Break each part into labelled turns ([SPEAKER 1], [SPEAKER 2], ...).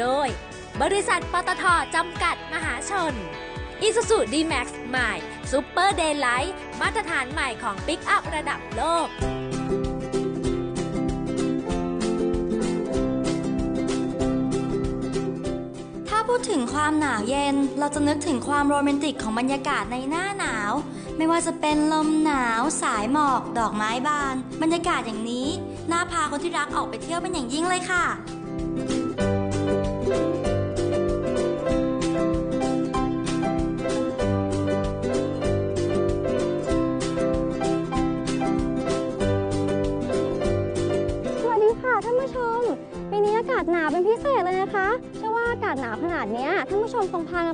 [SPEAKER 1] โดย บริษัทปตทจำกัดมหาชน Isuzu D-Max ใหม่ Super Daylight มาตรฐานใหม่ของปิกอัพระดับโลก
[SPEAKER 2] ถ้าพูดถึงความหนาวเย็น เราจะนึกถึงความโรแมนติกของบรรยากาศในหน้าหนาว ไม่ว่าจะเป็นลมหนาว สายหมอก ดอกไม้บาน บรรยากาศอย่างนี้ น่าพาคนที่รักออกไปเที่ยวเป็นอย่างยิ่งเลยค่ะ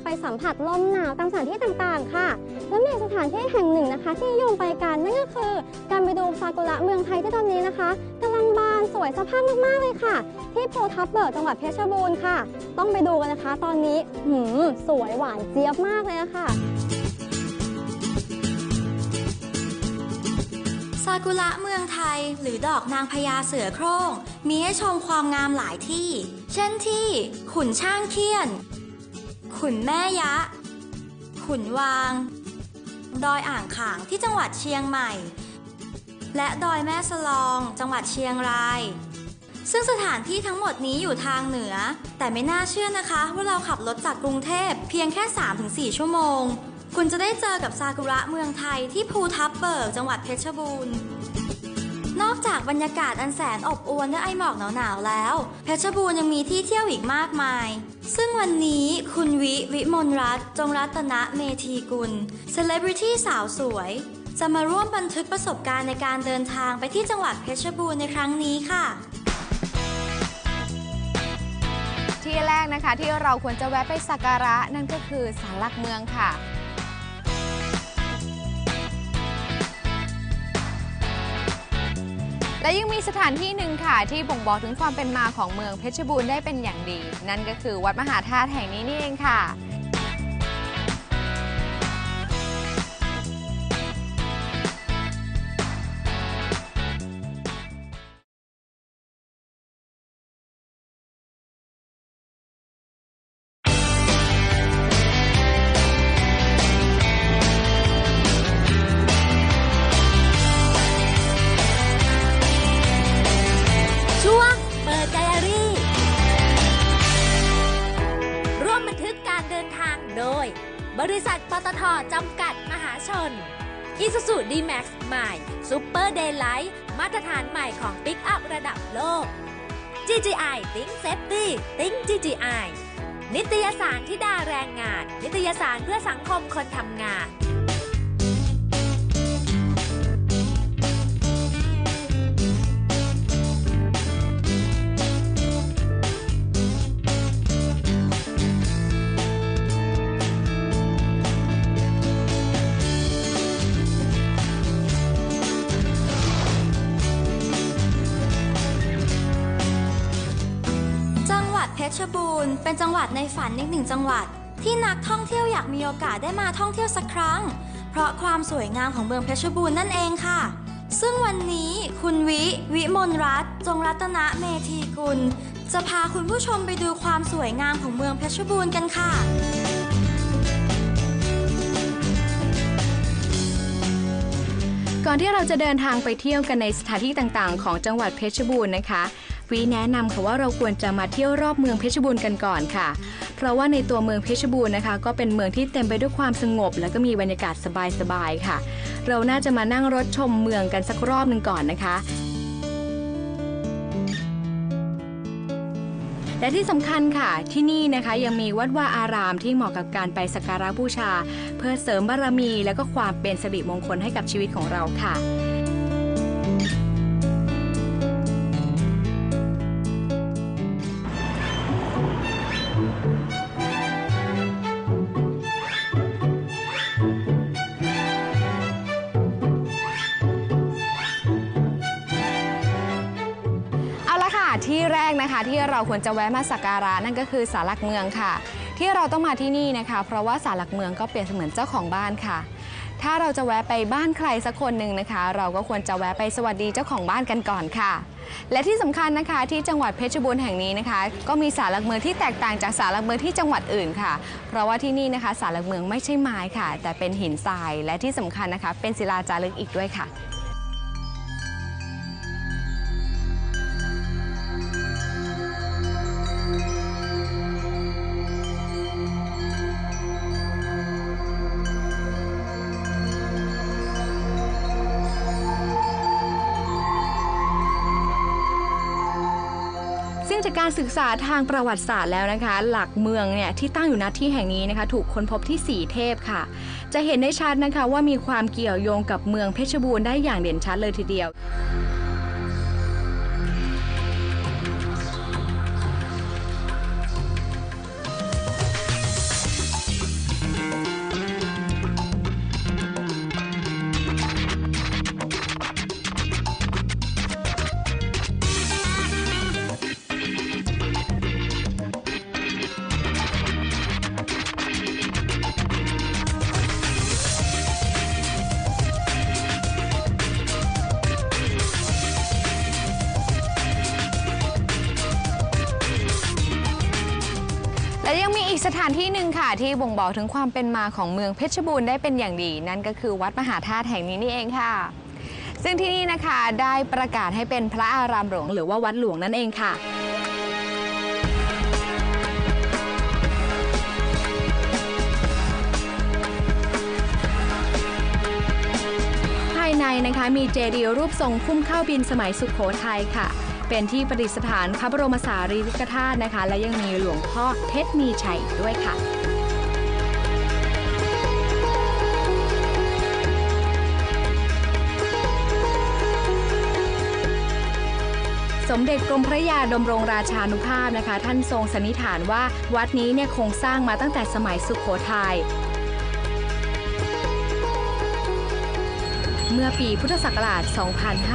[SPEAKER 3] ไปสัมผัสลมหนาวตามสถานที่ต่างๆ ค่ะ และมีสถานที่แห่งหนึ่งนะคะ ที่นิยมไปกันนั่นก็คือ การไปดูซากุระเมืองไทยที่ตอนนี้นะคะกำลังบานสวยสะพรั่งมากๆเลยค่ะ ที่ภูทับเบิกจังหวัดเพชรบูรณ์ค่ะ ต้องไปดูกันนะคะ ตอนนี้หืมสวยหวานเจี๊ยบมากเลยะค่ะ
[SPEAKER 2] ซากุระเมืองไทย หรือดอกนางพญาเสือโคร่ง มีให้ชมความงามหลายที่ เช่นที่ ขุนช่างเคียน ขุนแม่ยะ ขุนวาง ดอยอ่างขางที่จังหวัดเชียงใหม่ และดอยแม่สลองจังหวัดเชียงราย ซึ่งสถานที่ทั้งหมดนี้อยู่ทางเหนือ แต่ไม่น่าเชื่อนะคะ ว่าเราขับรถจากกรุงเทพเพียงแค่ 3-4 ชั่วโมง คุณจะได้เจอกับซากุระเมืองไทยที่ภูทับเบิกจังหวัดเพชรบูรณ์ นอกจากบรรยากาศอันแสนอบอวลด้วยไอหมอกหนาวๆแล้ว เพชรบูรณ์ยังมีที่เที่ยวอีกมากมาย ซึ่งวันนี้คุณวิ วิมลรัตน์จงรัตนะเมธีกุลเซเลบริตี้สาวสวย จะมาร่วมบันทึกประสบการณ์ในการเดินทางไปที่จังหวัดเพชรบูรณ์ในครั้งนี้ค่ะ
[SPEAKER 4] ที่แรกนะคะที่เราควรจะแวะไปสักการะนั่นก็คือศาลหลักเมืองค่ะ และยังมีสถานที่หนึ่งค่ะ ที่บ่งบอกถึงความเป็นมาของเมืองเพชรบูรณ์ได้เป็นอย่างดี นั่นก็คือวัดมหาธาตุแห่งนี้นี่เองค่ะ
[SPEAKER 1] GGI Think Safety Think GGI นิตยสารที่ดาแรงงาน นิตยสารเพื่อสังคมคนทำงาน
[SPEAKER 2] ณเป็นจังหวัดในฝันอีกหนึ่งจังหวัด ที่นักท่องเที่ยวอยากมีโอกาสได้มาท่องเที่ยวสักครั้ง เพราะความสวยงามของเมืองเพชรบูรณ์นั่นเองค่ะ ซึ่งวันนี้คุณวิ วิมลรัตน์จงรัตนะเมธีกุล จะพาคุณผู้ชมไปดูความสวยงามของเมืองเพชรบูรณ์กันค่ะ
[SPEAKER 4] ก่อนที่เราจะเดินทางไปเที่ยวกันในสถานที่ต่างๆ ของจังหวัดเพชรบูรณ์นะคะ วีแนะนำค่ะว่าเราควรจะมาเที่ยวรอบเมืองเพชรบูรณ์กันก่อนค่ะ เพราะว่าในตัวเมืองเพชรบูรณ์นะคะ ก็เป็นเมืองที่เต็มไปด้วยความสงบ แล้วก็มีบรรยากาศสบายๆค่ะ เราน่าจะมานั่งรถชมเมืองกันสักรอบหนึ่งก่อนนะคะและที่สำคัญค่ะที่นี่นะคะยังมีวัดวาอารามที่เหมาะกับการไปสักการะบูชา เพื่อเสริมบารมีและก็ความเป็นสิริมงคลให้กับชีวิตของเราค่ะ ที่เราควรจะแวะมาสักการะนั่นก็คือศาลหลักเมืองค่ะ ที่เราต้องมาที่นี่นะคะ เพราะว่าศาลหลักเมืองก็เปรียบเสมือนเจ้าของบ้านค่ะ ถ้าเราจะแวะไปบ้านใครสักคนหนึ่งนะคะ เราก็ควรจะแวะไปสวัสดีเจ้าของบ้านกันก่อนค่ะ และที่สำคัญนะคะที่จังหวัดเพชรบูรณ์แห่งนี้นะคะ ก็มีศาลหลักเมืองที่แตกต่างจากศาลหลักเมืองที่จังหวัดอื่นค่ะ เพราะว่าที่นี่นะคะศาลหลักเมืองไม่ใช่ไม้ค่ะ แต่เป็นหินทรายและที่สำคัญนะคะ เป็นศิลาจารึกอีกด้วยค่ะ การศึกษาทางประวัติศาสตร์แล้วนะคะ หลักเมืองเนี่ยที่ตั้งอยู่ณที่แห่งนี้นะคะ ถูกค้นพบที่สีเทพค่ะ จะเห็นได้ชัดนะคะว่ามีความเกี่ยวโยงกับเมืองเพชรบูรณ์ได้อย่างเด่นชัดเลยทีเดียว กสถานที่หนึ่งค่ะที่บ่งบอกถึงความเป็นมาของเมืองเพชรบูรณ์ได้เป็นอย่างดี นั่นก็คือวัดมหาธาตุแห่งนี้นี่เองค่ะ ซึ่งที่นี่นะคะได้ประกาศให้เป็นพระอารามหลวงหรือว่าวัดหลวงนั่นเองค่ะภายในนะคะมีเจดีย์รูปทรงพุ่มข้าวบินสมัยสุขโขทัยค่ะ เป็นที่ประดิษฐานพระบรมสารีริกธาตุนะคะ และยังมีหลวงพ่อเพชรมีชัยด้วยค่ะสมเด็จกรมพระยาดำรงราชานุภาพนะคะ ท่านทรงสันนิษฐานว่าวัดนี้เนี่ยคงสร้างมาตั้งแต่สมัยสุขโขทัย เมื่อปีพุทธศักราช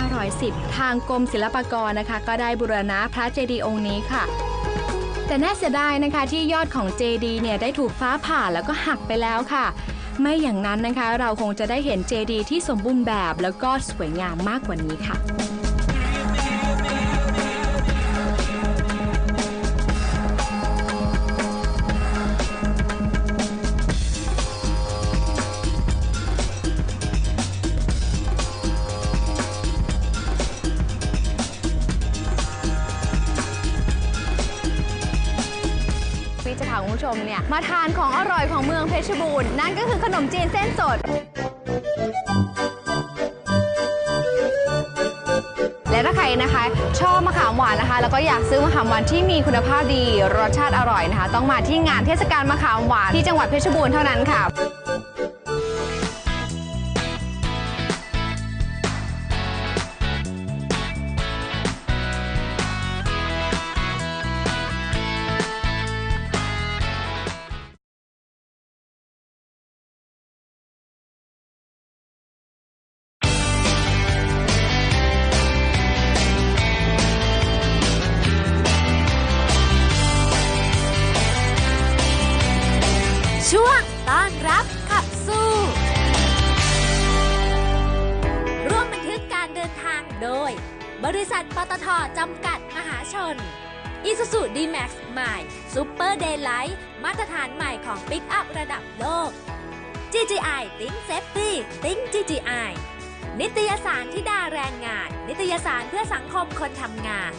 [SPEAKER 4] 2510 ทางกรมศิลปากรนะคะ ก็ได้บูรณะพระเจดีย์องค์นี้ค่ะแต่น่าเสียดายนะคะที่ยอดของเจดีย์เนี่ยได้ถูกฟ้าผ่าแล้วก็หักไปแล้วค่ะ ไม่อย่างนั้นนะคะเราคงจะได้เห็นเจดีย์ที่สมบูรณ์แบบแล้วก็สวยงามมากกว่านี้ค่ะ อยของเมืองเพชรบูรณ์นั่นก็คือขนมจีนเส้นสด และถ้าใครนะคะ ชอบมะขามหวานนะคะ แล้วก็อยากซื้อมะขามหวานที่มีคุณภาพดี รสชาติอร่อยนะคะ ต้องมาที่งานเทศกาลมะขามหวานที่จังหวัดเพชรบูรณ์เท่านั้นค่ะ
[SPEAKER 1] ริษัทปตทจำกัดมหาชนอีซูซูดีแม็กซ์ใหม่ซูเปอร์เดย์ไลท์มาตรฐานใหม่ของปิกอัพระดับโลก GGI ติ้งเซฟตี้ติ้ง GGI นิตยสารที่ดาแรงงาน นิตยสารเพื่อสังคมคนทำงาน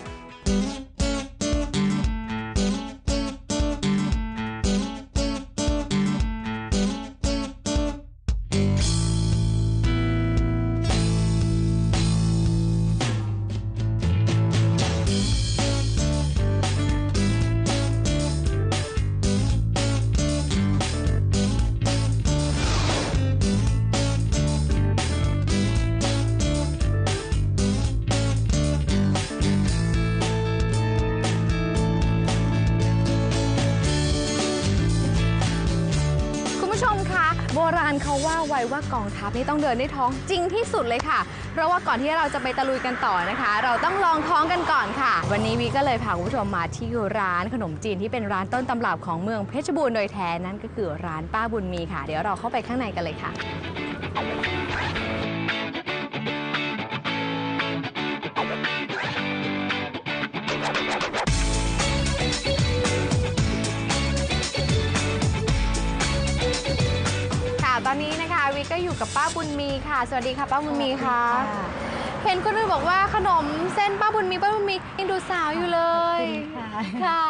[SPEAKER 1] านเขาว่าไว้ว่ากองทัพนี่ต้องเดินด้วยท้องจริงที่สุดเลยค่ะ
[SPEAKER 4] เพราะว่าก่อนที่เราจะไปตะลุยกันต่อนะคะ เราต้องลองท้องกันก่อนค่ะ วันนี้วีก็เลยพาคุณผู้ชมมาที่ร้านขนมจีนที่เป็นร้านต้นตำรับของเมืองเพชรบูรณ์โดยแท้นั่นก็คือร้านป้าบุญมีค่ะ เดี๋ยวเราเข้าไปข้างในกันเลยค่ะ อยู่กับป้าบุญมีค่ะ สวัสดีค่ะป้าบุญมีค่ะ เห็นคนอื่นบอกว่าขนมเส้นป้าบุญมีป้าบุญมียังดูสาวอยู่เลยค่ะ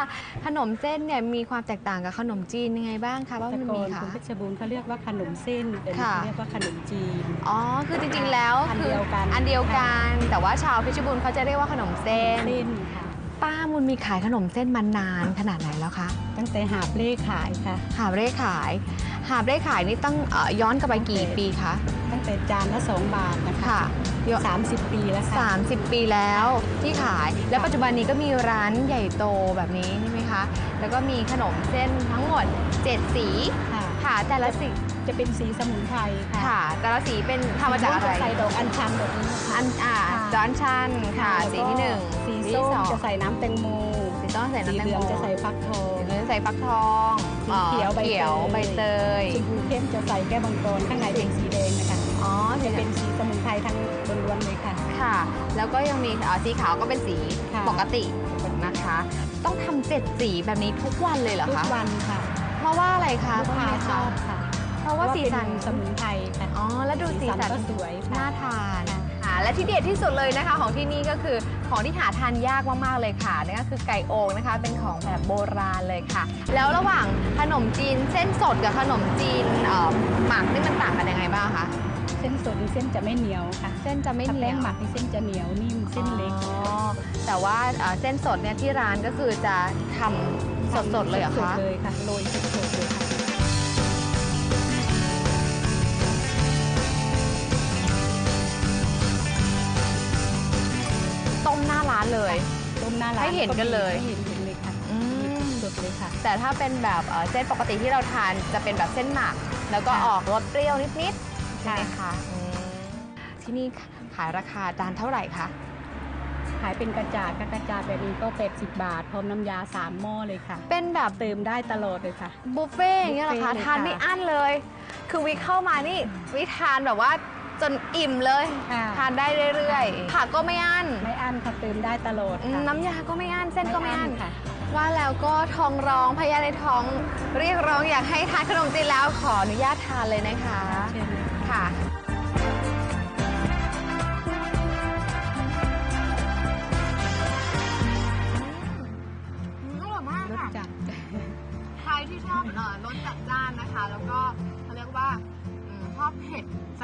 [SPEAKER 4] ขนมเส้นเนี่ยมีความแตกต่างกับขนมจีนยังไงบ้างคะป้า
[SPEAKER 5] แต่
[SPEAKER 4] บุญ
[SPEAKER 5] ก่
[SPEAKER 4] มี
[SPEAKER 5] อน
[SPEAKER 4] ค่ะ
[SPEAKER 5] คนเพชรบูรณ์เขาเรียกว่าขนมเส้นแต่
[SPEAKER 4] ค่ะ
[SPEAKER 5] นี่เขาเรียกว่าขนมจีน
[SPEAKER 4] อ๋อ คือจริงๆแล้ว
[SPEAKER 5] อัน
[SPEAKER 4] คื
[SPEAKER 5] เดียวกัน
[SPEAKER 4] อันเดียวกัน แต่ว่าชาวเพชรบูรณ์เขาจะเรียกว่าขนมเส้น
[SPEAKER 5] เส้นค่ะ
[SPEAKER 4] ป้าบุญมีขายขนมเส้นมานานขนาดไหนแล้วคะ
[SPEAKER 5] ตั้งแต่หาบเล่ขายค่ะ
[SPEAKER 4] หาบเร่ขาย หาบเร่ขายนี่ต้องเอ่อย้อนกลับไปกี่ปีคะ
[SPEAKER 5] ตั้งแต่จานละสองบาทนะคะ
[SPEAKER 4] ค่ะย้อน
[SPEAKER 5] สามสิบปีแล้วค่ะ
[SPEAKER 4] 30 ปีแล้วที่ขาย และปัจจุบันนี้ก็มีร้านใหญ่โตแบบนี้ใช่ไหมคะ แล้วก็มีขนมเส้นทั้งหมด 7 สี
[SPEAKER 5] ค่ะ
[SPEAKER 4] ค่ะแต่ละสี
[SPEAKER 5] จะเป็นสีสมุนไพรค่ะ
[SPEAKER 4] ค่ะแต่ละสีเป็นทำมาจากอะไร
[SPEAKER 5] จะใส่ดอกอัญชันแบบนี้นะคะ
[SPEAKER 4] อันอ่า
[SPEAKER 5] ค่ะ
[SPEAKER 4] จอนชันค่ะสีที่หนึ่ง
[SPEAKER 5] สี
[SPEAKER 4] ที่
[SPEAKER 5] ส้ม
[SPEAKER 4] สอง
[SPEAKER 5] จะใส่น้ำแตงโม
[SPEAKER 4] สีส้มใส่
[SPEAKER 5] สี
[SPEAKER 4] น้ำแตง
[SPEAKER 5] เหลื
[SPEAKER 4] โม
[SPEAKER 5] องจะใส่ฟักทอง
[SPEAKER 4] สีเหลือง ใส่ฟักทอง
[SPEAKER 5] สีเขียวใบเตย
[SPEAKER 4] เขียวใบเตย
[SPEAKER 5] ชมพูเข้มจะใส่แก้วมังกรข้างในเป็นสีแดงนะคะ
[SPEAKER 4] อ๋อสี
[SPEAKER 5] จะ
[SPEAKER 4] เหลื
[SPEAKER 5] เป็
[SPEAKER 4] อง
[SPEAKER 5] นสีสมุนไพรทั้งล้วนๆเลยค่ะ
[SPEAKER 4] ค่ะ แล้วก็ยังมีเอ่อสีขาวก็เป็นสี
[SPEAKER 5] ค่ะ
[SPEAKER 4] ปกตินะคะ ต้องทำเจ็ดสีแบบนี้ทุกวันเลยเหรอ
[SPEAKER 5] ทุก
[SPEAKER 4] คะ
[SPEAKER 5] วันค่ะ
[SPEAKER 4] เพราะว่าอะไรคะ
[SPEAKER 5] ลูกค้า
[SPEAKER 4] ป้
[SPEAKER 5] ชอบค่ะ
[SPEAKER 4] เพราะว่าสีสัน
[SPEAKER 5] เป็นสมุนไพรค่ะ
[SPEAKER 4] อ๋อ แล้วดูสีสัน
[SPEAKER 5] ก็สวยค่ะ
[SPEAKER 4] น่าทานค่ะ และที่เด็ดที่สุดเลยนะคะของที่นี่ก็คือของที่หาทานยากมากๆเลยค่ะนั่นก็คือไก่โอ่งนะคะ เป็นของแบบโบราณเลยค่ะ แล้วระหว่างขนมจีนเส้นสดกับขนมจีนเอ่อหมักนี่มันต่างกันยังไงบ้างคะ
[SPEAKER 5] เส้นสดนี่เส้นจะไม่เหนียวค่ะ
[SPEAKER 4] เส้นจะไม่
[SPEAKER 5] ถ้า
[SPEAKER 4] เหนี
[SPEAKER 5] แป้
[SPEAKER 4] ย
[SPEAKER 5] ง
[SPEAKER 4] ว
[SPEAKER 5] หมักนี่เส้นจะเหนียวนิ่มเส้นเล็ก
[SPEAKER 4] อ๋อแต่ว่าเอ่อเส้นสดเนี่ยที่ร้านก็คือจะทำสดๆเลยเหรอ
[SPEAKER 5] สด
[SPEAKER 4] คะ
[SPEAKER 5] ๆเลยค่ะโรยสด
[SPEAKER 4] น้าร้านให้เห็นกันเลย
[SPEAKER 5] ให้เห็นกันเลยค่ะ
[SPEAKER 4] อืม
[SPEAKER 5] สดๆเลยค่ะ
[SPEAKER 4] แต่ถ้าเป็นแบบเอ่อเส้นปกติที่เราทานจะเป็นแบบเส้นหมัก แล้วก็
[SPEAKER 5] ค่ะ
[SPEAKER 4] ออกรสเปรี้ยวนิดๆใช่ไหม
[SPEAKER 5] ค่ะ
[SPEAKER 4] คะอืมที่นี่ขายราคาจานเท่าไหร่คะ
[SPEAKER 5] ขายเป็นกระจาดค่ะกระจาดแบบนี้ก็80บาท พร้อมน้ำยาสามหม้อเลยค่ะ
[SPEAKER 4] เป็นแบบ
[SPEAKER 5] เติมได้ตลอดเลยค่ะ
[SPEAKER 4] บุฟเฟ่ต์อย่างเงี้ยเหรอคะ
[SPEAKER 5] บุฟเฟ่ต์เลย
[SPEAKER 4] ทาน
[SPEAKER 5] ค่ะ
[SPEAKER 4] ไม่อั้นเลย คือวิเข้ามานี่วิทานแบบว่า จนอิ่มเลย
[SPEAKER 5] ค่ะ
[SPEAKER 4] ทานได้เรื่อยๆผักก็ไม่อั้น
[SPEAKER 5] ไม่อั้นค่ะเติมได้ตลอด
[SPEAKER 4] อืม
[SPEAKER 5] ค่ะ
[SPEAKER 4] น้ำยาก็ไม่อั้นเส้นก็ไม่อั้น
[SPEAKER 5] ค่ะ
[SPEAKER 4] ว่าแล้วก็ท้องร้องพยาในท้อง เรียกร้องอยากให้ทานขนมจีนแล้วขออนุญาตทานเลยนะคะ
[SPEAKER 5] เชิญเลยค่ะ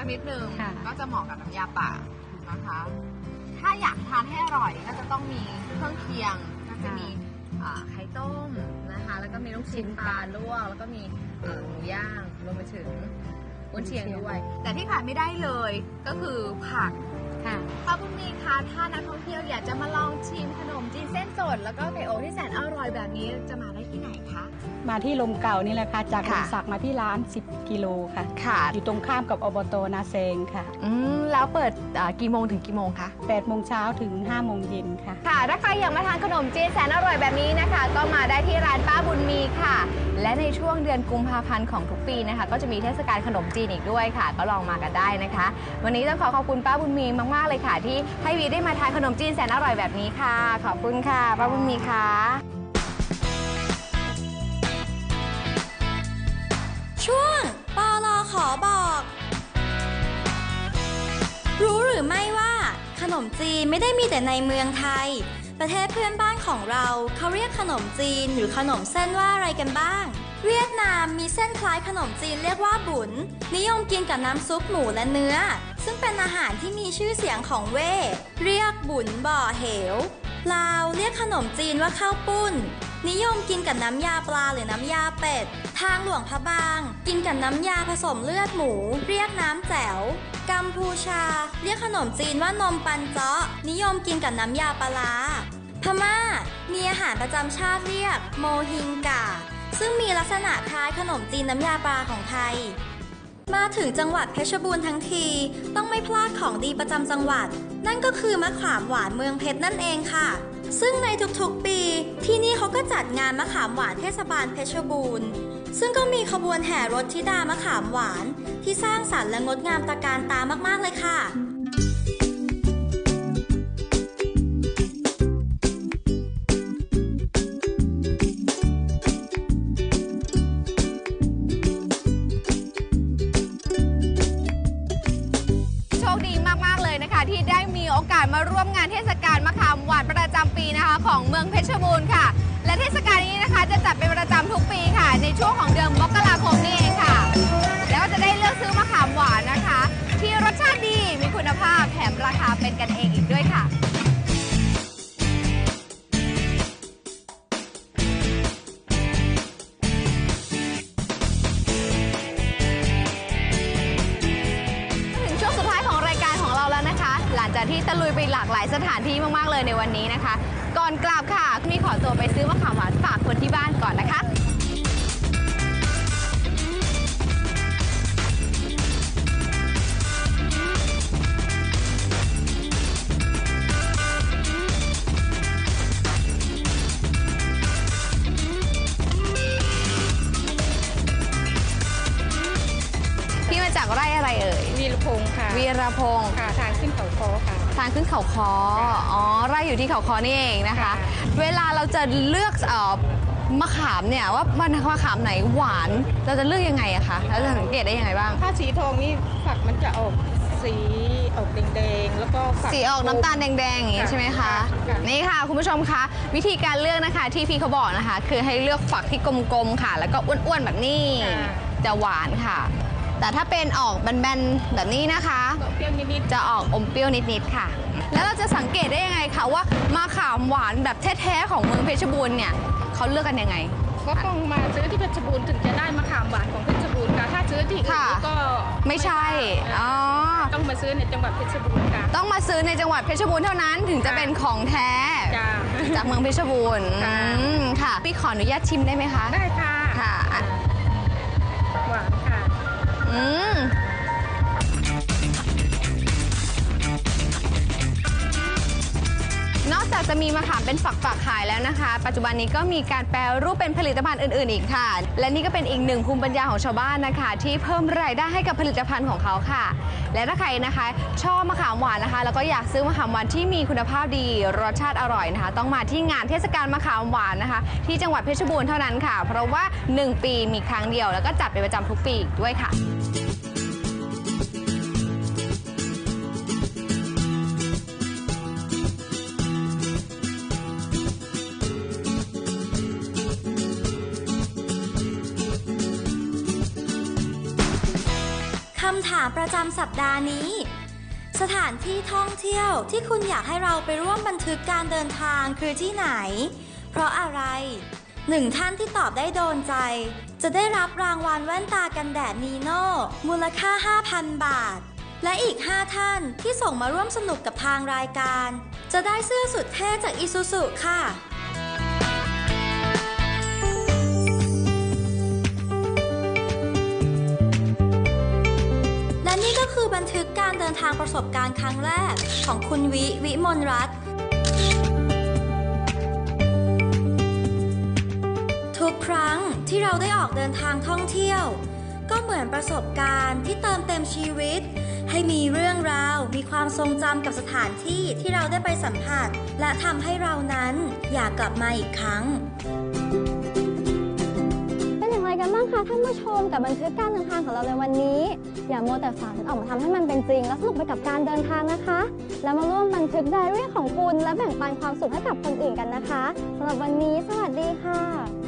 [SPEAKER 5] สั
[SPEAKER 4] กนิดนึง
[SPEAKER 5] ค่ะ
[SPEAKER 4] ก็จะเหมาะกับน้ำยาป่านะคะ ถ้าอยากทานให้อร่อยก็จะต้องมีเครื่องเคียงก็จะมีอ่าไข่ต้มนะคะ แล้วก็มีลูกชิ้นปลาลวกแล้วก็มีเอ่อหมูย่างรวมไปถึงกุนเชียงด้วย แต่ที่ขาดไม่ได้เลยก็คือผัก
[SPEAKER 5] ค่ะ
[SPEAKER 4] ป้าบุญมีคะถ้านักท่องเที่ยวอยากจะมาลองชิมขนมจีนเส้นสด แล้วก็ไก่โอที่แสนอร่อยแบบนี้จะมาได้ที่ไหนคะ
[SPEAKER 5] มาที่ลมเก่านี่แหละค่ะ จากล
[SPEAKER 4] ค่ะ
[SPEAKER 5] มสักมาที่ร้าน 10 กิโลค่ะ
[SPEAKER 4] ค่ะ
[SPEAKER 5] อยู่ตรงข้ามกับอบตนาเซงค่ะ
[SPEAKER 4] อืมแล้วเปิดอ่ากี่โมงถึงกี่โมงคะ
[SPEAKER 5] 8โมงเช้าถึง5โมงเย็นค่ะ
[SPEAKER 4] ค่ะ ถ้าใครอยากมาทานขนมจีนแสนอร่อยแบบนี้นะคะ ก็มาได้ที่ร้านป้าบุญมีค่ะ และในช่วงเดือนกุมภาพันธ์ของทุกปีนะคะ ก็จะมีเทศกาลขนมจีนอีกด้วยค่ะ ก็ลองมากันได้นะคะ วันนี้ต้องขอขอบคุณป้าบุญมีมาก ๆ เลยค่ะ ที่ให้วีได้มาทานขนมจีนแสนอร่อยแบบนี้ค่ะ ขอบคุณค่ะ ป้าบุญมีค่ะ
[SPEAKER 2] ช่วงปอลอขอบอก รู้หรือไม่ว่า ขนมจีนไม่ได้มีแต่ในเมืองไทย ประเทศเพื่อนบ้านของเราเขาเรียกขนมจีนหรือขนมเส้นว่าอะไรกันบ้าง เวียดนามมีเส้นคล้ายขนมจีนเรียกว่าบุญนิยมกินกับน้ำซุปหมูและเนื้อ ซึ่งเป็นอาหารที่มีชื่อเสียงของเว่เรียกบุญบ่อเหวลาวเรียกขนมจีนว่าข้าวปุ้น นิยมกินกับน้ำยาปลาหรือน้ำยาเป็ด ทางหลวงพระบาง กินกับน้ำยาผสมเลือดหมู เรียกน้ำแจ๋วกัมพูชา เรียกขนมจีนว่านมปันเจาะ นิยมกินกับน้ำยาปลาร้าพม่า มีอาหารประจำชาติเรียก โมฮิงกา ซึ่งมีลักษณะคล้ายขนมจีนน้ำยาปลาของไทย มาถึงจังหวัดเพชรบูรณ์ทั้งที ต้องไม่พลาดของดีประจำจังหวัด นั่นก็คือมะขามหวานเมืองเพชรนั่นเองค่ะ ซึ่งในทุกๆปีที่นี่เขาก็จัดงานมะขามหวานเทศบาลเพชรบูรณ์ ซึ่งก็มีขบวนแห่รถธิดามะขามหวาน ที่สร้างสรรค์และงดงามตระการตามากๆเลยค่ะ
[SPEAKER 4] ปีนะคะของเมืองเพชรบูรณ์ค่ะ และเทศกาลนี้นะคะจะจัดเป็นประจำทุกปีค่ะ ในช่วงของเดือนมกราคมนี่เองค่ะ แล้วก็จะได้เลือกซื้อมะขามหวานนะคะ ที่รสชาติดีมีคุณภาพแถมราคาเป็นกันเองอีกด้วยค่ะ ที่ตะลุยไปหลากหลายสถานที่มากๆเลยในวันนี้นะคะ ก่อนกลับค่ะมีขอตัวไปซื้อมะขามหวานฝากคนที่บ้านก่อนนะคะพี่มาจากไร่อะไรเอ่ย
[SPEAKER 5] วีรพงศ์ค่ะ
[SPEAKER 4] วีรพงศ์
[SPEAKER 5] ค่ะทางขึ้นเขาคอค่ะ
[SPEAKER 4] ทางขึ้นเขาคออ๋อไร่อยู่ที่เขาคอนี่เองนะคะ
[SPEAKER 5] ค่ะ
[SPEAKER 4] เวลาเราจะเลือกเอ่อมะขามเนี่ยว่ามันมะขามไหนหวาน เราจะเลือกยังไงอะคะเราจะสังเกตได้ยังไงบ้าง
[SPEAKER 5] ถ้าสีทองนี่ฝักมันจะออกสีออกแดงๆแล้วก็ฝัก
[SPEAKER 4] สีออกน้ำตาลแดงๆอย่างนี้
[SPEAKER 5] ค่ะ
[SPEAKER 4] ใช่ไหมคะ
[SPEAKER 5] ค่ะ
[SPEAKER 4] นี่ค่ะคุณผู้ชมคะวิธีการเลือกนะคะที่พี่เขาบอกนะคะ คือให้เลือกฝักที่กลมๆค่ะ แล้วก็อ้วนๆแบบนี้ จะหวานค่ะ แต่ถ้าเป็นออกแบนๆแบบนี้นะคะ
[SPEAKER 5] เปรี้ยวนิด
[SPEAKER 4] จะออกอมเปรี้ยวนิดๆค่ะ แล้วเราจะสังเกตได้ยังไงคะว่ามะขามหวานแบบแท้ๆของเมืองเพชรบูรณ์เนี่ยเขาเลือกกันยังไง
[SPEAKER 5] ๆก็ต้องมาซื้อที่เพชรบูรณ์ถึงจะได้มะขามหวานของเพชรบูรณ์ค่ะถ้าซื้อที่อื่น
[SPEAKER 4] ค่ะ
[SPEAKER 5] ก็
[SPEAKER 4] ไม่ใช่อ๋อ
[SPEAKER 5] ต้องมาซื้อในจังหวัดเพชรบูรณ์ค่ะ
[SPEAKER 4] ต้องมาซื้อในจังหวัดเพชรบูรณ์เท่านั้นถึงจะเป็นของแท้
[SPEAKER 5] จ้า
[SPEAKER 4] จากเมืองเพชรบูรณ์
[SPEAKER 5] ค่ะ
[SPEAKER 4] อืมค่ะ พี่ขออนุญาตชิมได้ไหมคะ
[SPEAKER 5] ได้ค่ะ
[SPEAKER 4] ค่ะ
[SPEAKER 5] หวานค่ะ
[SPEAKER 4] อื นอกจากจะมีมะขามเป็นฝักๆขายแล้วนะคะ ปัจจุบันนี้ก็มีการแปรรูปเป็นผลิตภัณฑ์อื่น ๆ อีกค่ะ และนี่ก็เป็นอีกหนึ่งภูมิปัญญาของชาวบ้านนะคะ ที่เพิ่มรายได้ให้กับผลิตภัณฑ์ของเขาค่ะ และถ้าใครนะคะชอบมะขามหวานนะคะ แล้วก็อยากซื้อมะขามหวานที่มีคุณภาพดีรสชาติอร่อยนะคะ ต้องมาที่งานเทศกาลมะขามหวานนะคะ ที่จังหวัดเพชรบูรณ์เท่านั้นค่ะ เพราะว่า 1 ปีมีครั้งเดียว แล้วก็จัดเป็นประจำทุกปีอีกด้วยค่ะ
[SPEAKER 2] ประจำสัปดาห์นี้ สถานที่ท่องเที่ยวที่คุณอยากให้เราไปร่วมบันทึกการเดินทางคือที่ไหน เพราะอะไรหนึ่งท่านที่ตอบได้โดนใจ จะได้รับรางวัลแว่นตากันแดดนีโน่มูลค่า 5,000 บาท และอีก 5 ท่านที่ส่งมาร่วมสนุกกับทางรายการ จะได้เสื้อสุดเท่จากอิซูซุค่ะและ ทึกการเดินทางประสบการณ์ครั้งแรก ของคุณวิ วิมลรัตน์ทุกครั้งที่เราได้ออกเดินทางท่องเที่ยว ก็เหมือนประสบการณ์ที่เติมเต็มชีวิต ให้มีเรื่องราว มีความทรงจำกับสถานที่ที่เราได้ไปสัมผัส และทำให้เรานั้นอยากกลับมาอีกครั้
[SPEAKER 3] ง คะท่านผู้ชมกับบันทึกการเดินทางของเราในวันนี้ อย่ามัวแต่ฝันออกมาทำให้มันเป็นจริง และสนุกไปกับการเดินทางนะคะ แล้วมาร่วมบันทึกไดอารี่ของคุณ และแบ่งปันความสุขให้กับคนอื่นกันนะคะสำหรับวันนี้ สวัสดีค่ะ